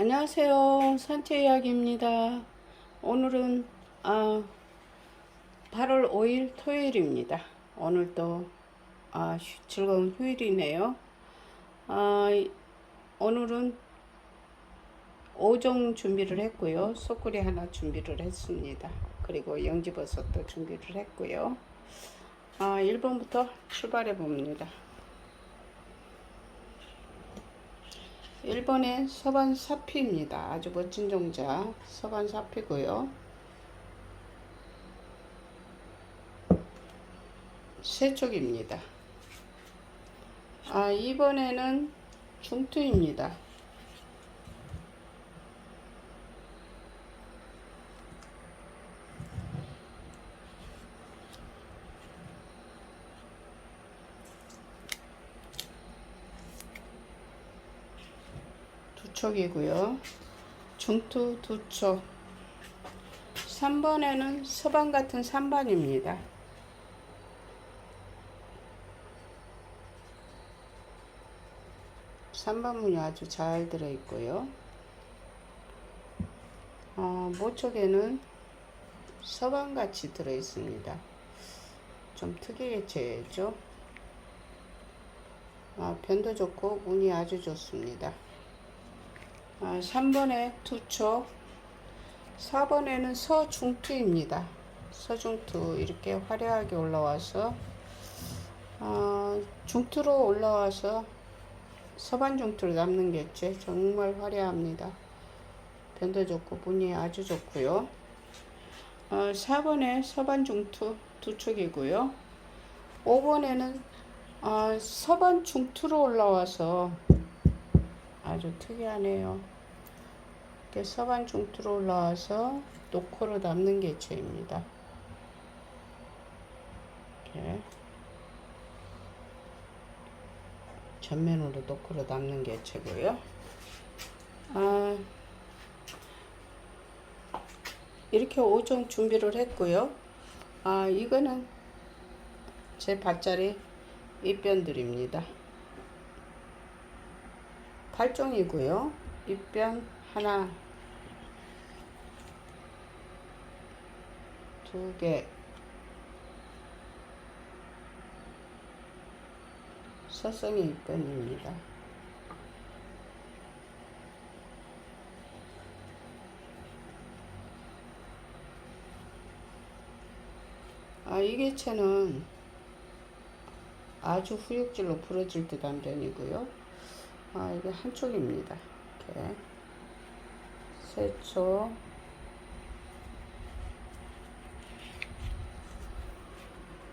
안녕하세요. 산채 이야기입니다. 오늘은 아, 8월 5일 토요일입니다. 오늘도 아, 휴- 즐거운 휴일이네요. 아, 이- 오늘은 5종 준비를 했고요. 소쿠리 하나 준비를 했습니다. 그리고 영지버섯도 준비를 했고요. 아, 1번부터 출발해 봅니다. 1번의 서반 사피입니다. 아주 멋진 종자 서반 사피고요. 세쪽입니다. 아, 2번에는 중투입니다. 촉이고요. 중투 두 촉. 3번에는 서반 같은 3반입니다. 삼반 문이 아주 잘 들어 있고요. 어, 모촉에는 서반같이 들어 있습니다. 좀 특이하게 재죠. 아, 변도 좋고 운이 아주 좋습니다. 아, 3번에 투촉, 4번에는 서중투입니다. 서중투 이렇게 화려하게 올라와서 어, 중투로 올라와서 서반 중투를 남는 겠죠. 정말 화려합니다. 변도 좋고 분이 아주 좋고요. 어, 4번에 서반 중투 두 촉이고요. 5번에는 어, 서반 중투로 올라와서 아주 특이하네요. 이렇게 서반 중투로 올라와서 노코로 남는 개체입니다. 이렇게 전면으로 노코로 남는 개체고요. 아, 이렇게 5종 준비를 했고요. 아, 이거는 제 밭자리 입변들입니다. 8종이고요. 입변 하나, 두 개, 서성이 입변입니다. 아, 이 개체는 아주 후육질로 부러질 듯한 변이고요. 아, 이게 한쪽입니다. 이렇게. 세초.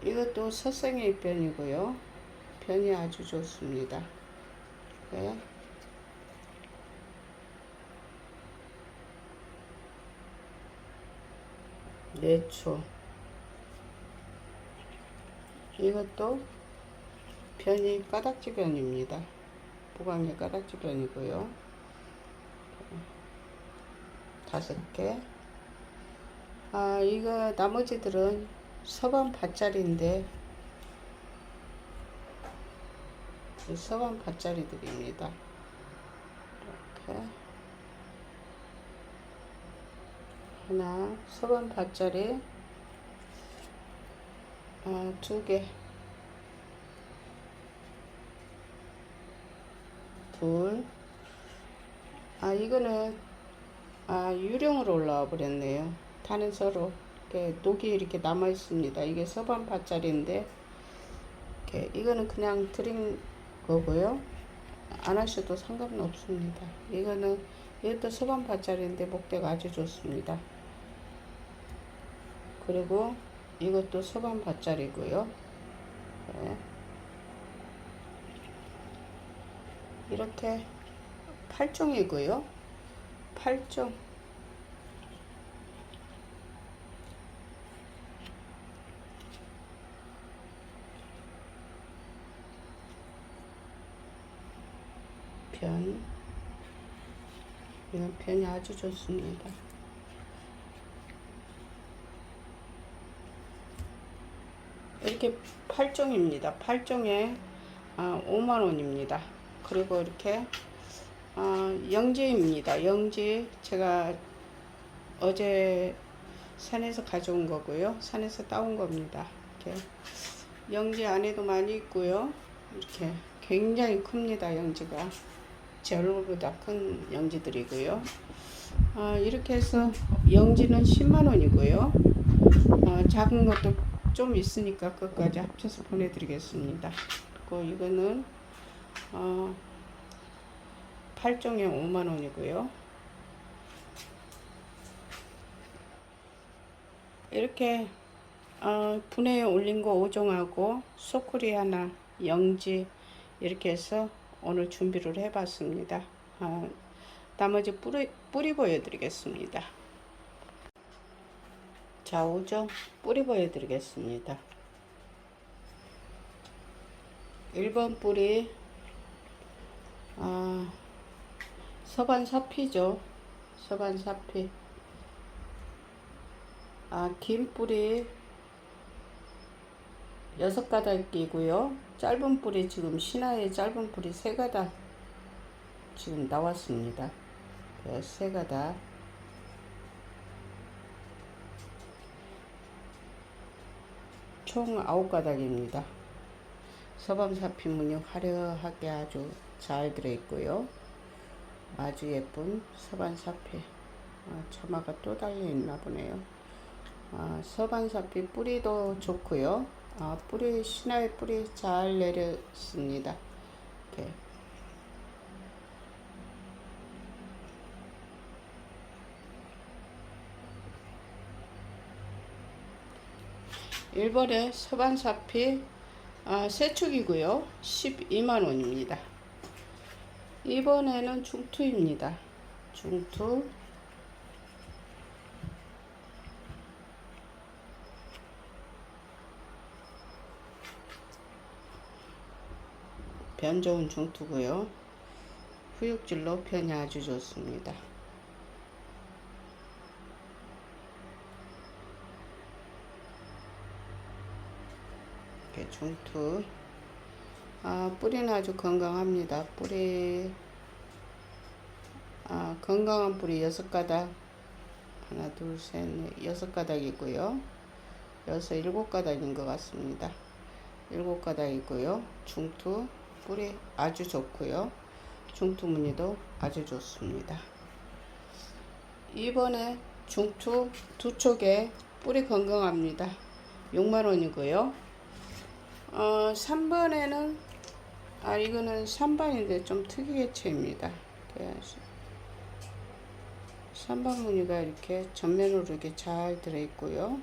이것도 서생의 변이고요. 변이 아주 좋습니다. 이렇게. 네초. 이것도 변이 까닥지 변입니다. 보강의 까닥지 변이고요. 다섯 개. 아, 이거 나머지들은 서반 밭자리인데 이 서반 밭자리들입니다. 이렇게 하나 서반 밭자리 아, 두 개. 둘. 아, 이거는, 아, 유령으로 올라와 버렸네요. 다는 서로, 이렇게, 녹이 이렇게 남아 있습니다. 이게 서반 밭짜리인데, 이렇게, 이거는 그냥 드린 거고요. 안 하셔도 상관은 없습니다. 이거는, 이것도 서반 밭짜리인데, 목대가 아주 좋습니다. 그리고, 이것도 서반 밭짜리고요. 네. 이렇게 8종이고요. 8종. 변. 이건 변이 아주 좋습니다. 이렇게 8종입니다. 8종에 아, 5만원입니다. 그리고 이렇게 어, 영지입니다. 영지 제가 어제 산에서 가져온 거고요. 산에서 따온 겁니다. 이렇게 영지 안에도 많이 있고요. 이렇게 굉장히 큽니다. 영지가 제 얼굴보다 큰 영지들이고요. 어, 이렇게 해서 영지는 10만 원이고요. 어, 작은 것도 좀 있으니까 끝까지 합쳐서 보내드리겠습니다. 그리고 이거는 어, 8종에 5만 원이고요. 이렇게 어, 분해에 올린 거 5종하고 소쿠리 하나, 영지 이렇게 해서 오늘 준비를 해 봤습니다. 어, 나머지 뿌리, 뿌리 보여 드리겠습니다. 자, 5종 뿌리 보여 드리겠습니다. 1번 뿌리 아, 서반 사피죠. 서반 사피. 아, 긴 뿌리 여섯 가닥이고요. 짧은 뿌리 지금 신화의 짧은 뿌리 세 가닥 지금 나왔습니다. 그세 가닥. 총 아홉 가닥입니다. 서밤사피 무늬 화려하게 아주 잘 들어있고요. 아주 예쁜 서반사피. 아, 점화가 또 달려있나 보네요. 아, 서반사피 뿌리도 좋고요. 아, 뿌리, 신화의 뿌리 잘 내렸습니다. 이렇게. 일본의 서반사피 아, 세축이고요. 12만 원입니다. 이번에는 중투입니다. 중투 변 좋은 중투고요. 후육질로 편이 아주 좋습니다. 중투 아, 뿌리는 아주 건강합니다. 뿌리 아, 건강한 뿌리 여섯 가닥 하나 둘 셋 넷 여섯 가닥이고요. 여섯 일곱 가닥인 것 같습니다. 일곱 가닥이고요. 중투 뿌리 아주 좋고요. 중투 무늬도 아주 좋습니다. 이번에 중투 두 쪽에 뿌리 건강합니다. 6만원이고요. 어, 3번에는 아 이거는 3번인데 좀 특이개체입니다. 3번 무늬가 이렇게 전면으로 이렇게 잘 들어있고요.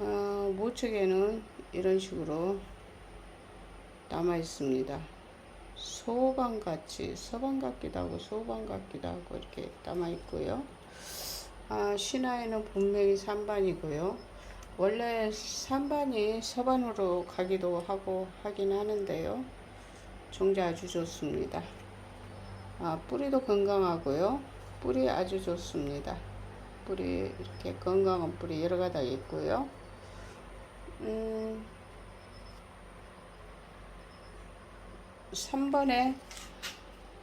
어, 모측에는 이런 식으로 남아 있습니다. 소방 같이 서방 같기도 하고 소방 같기도 하고 이렇게 남아 있고요. 아, 신화에는 분명히 3반이고요. 원래 3반이 서반으로 가기도 하고 하긴 하는데요. 종자 아주 좋습니다. 아, 뿌리도 건강하고요. 뿌리 아주 좋습니다. 뿌리 이렇게 건강한 뿌리 여러 가닥 있고요. 음, 3번에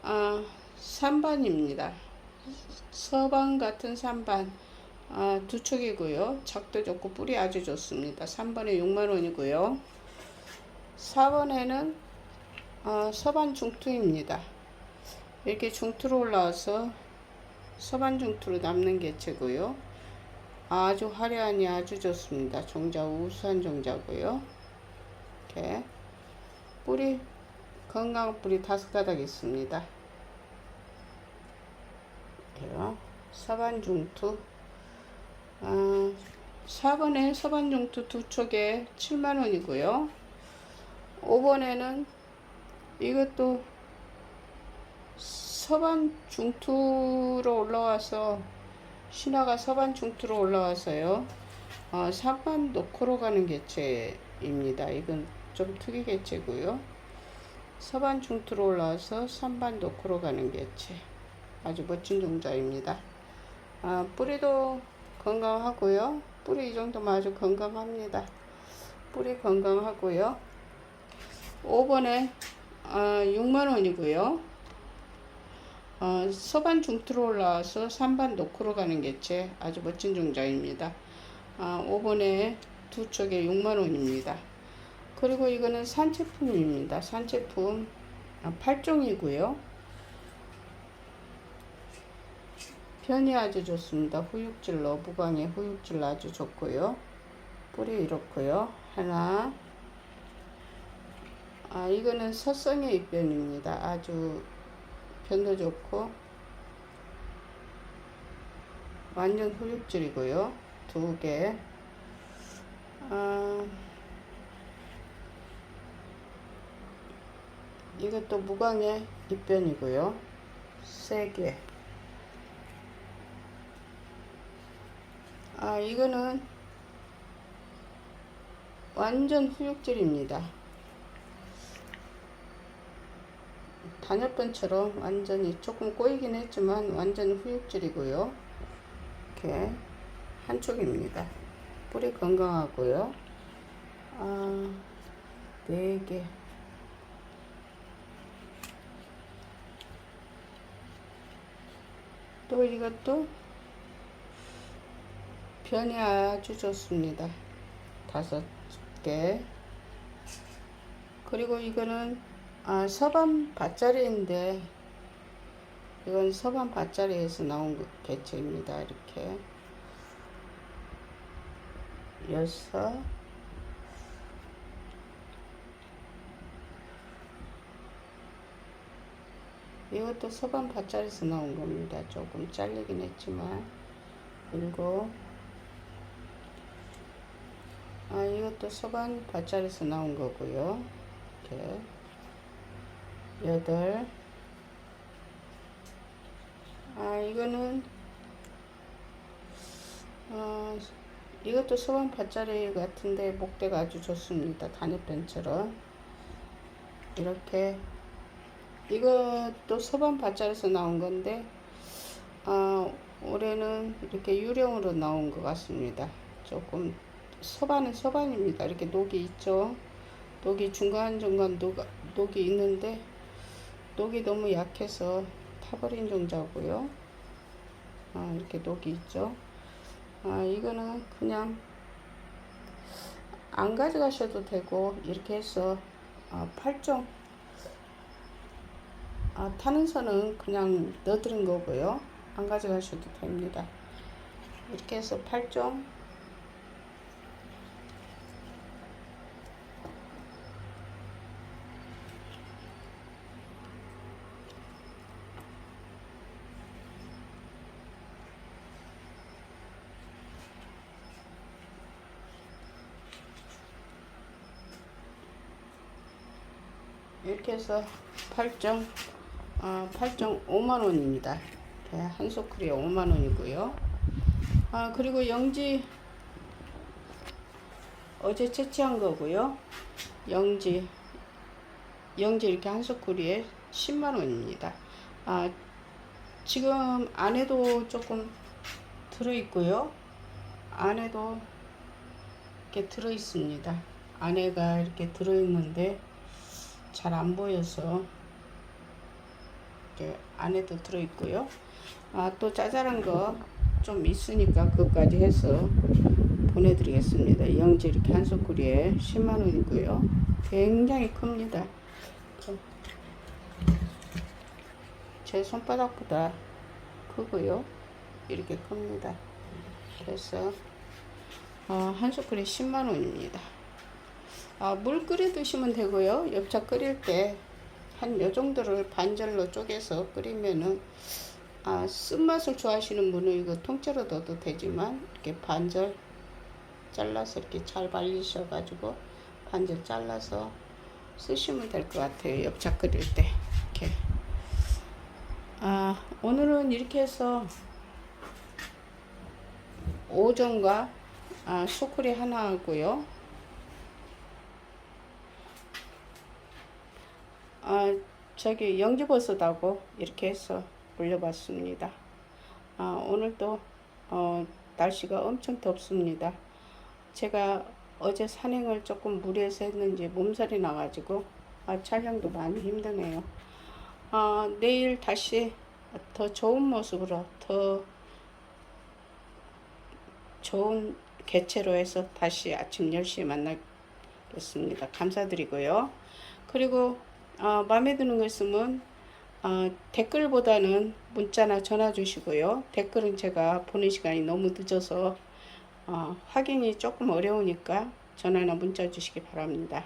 아, 3번입니다. 서방 같은 3반 아, 두 촉이고요. 작도 좋고 뿌리 아주 좋습니다. 3번에 6만원이고요. 4번에는 아, 서반 중투입니다. 이렇게 중투로 올라와서 서반 중투로 남는 개체고요. 아주 화려하니 아주 좋습니다. 종자 우수한 종자고요. 이렇게 뿌리 건강 뿌리 다섯 가닥 있습니다. 이렇게요. 서반 중투 아, 4번에 서반 중투 두 촉에 7만원이고요. 5번에는 이것도 서반 중투로 올라와서 신화가 서반 중투로 올라와서요. 어, 3반 노코로 가는 개체입니다. 이건 좀 특이 개체고요. 서반 중투로 올라와서 3반 노코로 가는 개체. 아주 멋진 종자입니다. 아, 뿌리도 건강하고요. 뿌리 이 정도면 아주 건강합니다. 뿌리 건강하고요. 5번에 아, 6만원이고요. 어, 서반 중투로 올라와서 3반 노크로 가는 개체 아주 멋진 종자입니다. 아, 5번에 두 쪽에 6만원입니다. 그리고 이거는 산채품입니다. 산채품 아, 8종이고요. 편이 아주 좋습니다. 후육질로 무광의 후육질 아주 좋고요. 뿌리 이렇고요. 하나 아 이거는 서성의 입변입니다. 아주 변도 좋고 완전 후육질이고요. 두 개. 아, 이것도 무광의 입변이고요. 세 개. 아, 이거는 완전 후육질입니다. 단엽변처럼 완전히 조금 꼬이긴 했지만 완전 후육질이고요. 이렇게 한쪽입니다. 뿌리 건강하고요. 아, 네 개. 또 이것도 변이 아주 좋습니다. 다섯 개. 그리고 이거는 아, 서반 밭자리인데 이건 서반 밭자리에서 나온 그 개체입니다. 이렇게 여섯 이것도 서반 밭자리에서 나온 겁니다. 조금 잘리긴 했지만 일곱 아 이것도 서반 밭자리에서 나온 거고요. 이렇게 여덟 아 이거는 어 이것도 서반 밭자리 같은데 목대가 아주 좋습니다. 단엽변처럼 이렇게 이것도 서반 밭자리에서 나온 건데 아 올해는 이렇게 유령으로 나온 것 같습니다. 조금 서반은 서반입니다. 이렇게 녹이 있죠. 녹이 중간중간 녹, 녹이 있는데 녹이 너무 약해서 타버린 종자고요. 아, 이렇게 녹이 있죠. 아, 이거는 그냥 안 가져가셔도 되고 이렇게 해서 아, 8종 아, 타는 선은 그냥 넣어드린 거고요. 안 가져가셔도 됩니다. 이렇게 해서 8종 이렇게 해서 8점, 아, 8점 5만원입니다. 한 소쿠리에 5만원이고요. 아, 그리고 영지, 어제 채취한 거고요. 영지, 영지 이렇게 한 소쿠리에 10만원입니다. 아, 지금 안에도 조금 들어있고요. 안에도 이렇게 들어있습니다. 안에가 이렇게 들어있는데, 잘 안 보여서 이렇게 안에도 들어있고요. 아, 또 짜잘한 거 좀 있으니까 그것까지 해서 보내드리겠습니다. 영지 이렇게 한 소쿠리에 10만원이고요. 굉장히 큽니다. 제 손바닥보다 크고요. 이렇게 큽니다. 그래서 어, 한 소쿠리에 10만원입니다. 아, 물 끓여 드시면 되고요. 엽차 끓일 때 한 요 정도를 반절로 쪼개서 끓이면은 아, 쓴맛을 좋아하시는 분은 이거 통째로 넣어도 되지만 이렇게 반절 잘라서 이렇게 잘 발리셔가지고 반절 잘라서 쓰시면 될 것 같아요. 엽차 끓일 때 이렇게 아, 오늘은 이렇게 해서 오전과 아, 소쿠리 하나 하고요. 아, 저기 영지버섯하고 이렇게 해서 올려봤습니다. 아, 오늘도 어, 날씨가 엄청 덥습니다. 제가 어제 산행을 조금 무리해서 했는지 몸살이 나가지고 아, 촬영도 많이 힘드네요. 아, 내일 다시 더 좋은 모습으로 더 좋은 개체로 해서 다시 아침 10시에 만나겠습니다. 감사드리고요. 그리고 어, 마음에 드는 거 있으면 어, 댓글보다는 문자나 전화 주시고요. 댓글은 제가 보는 시간이 너무 늦어서 어, 확인이 조금 어려우니까 전화나 문자 주시기 바랍니다.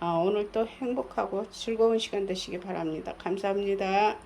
아, 오늘 또 행복하고 즐거운 시간 되시기 바랍니다. 감사합니다.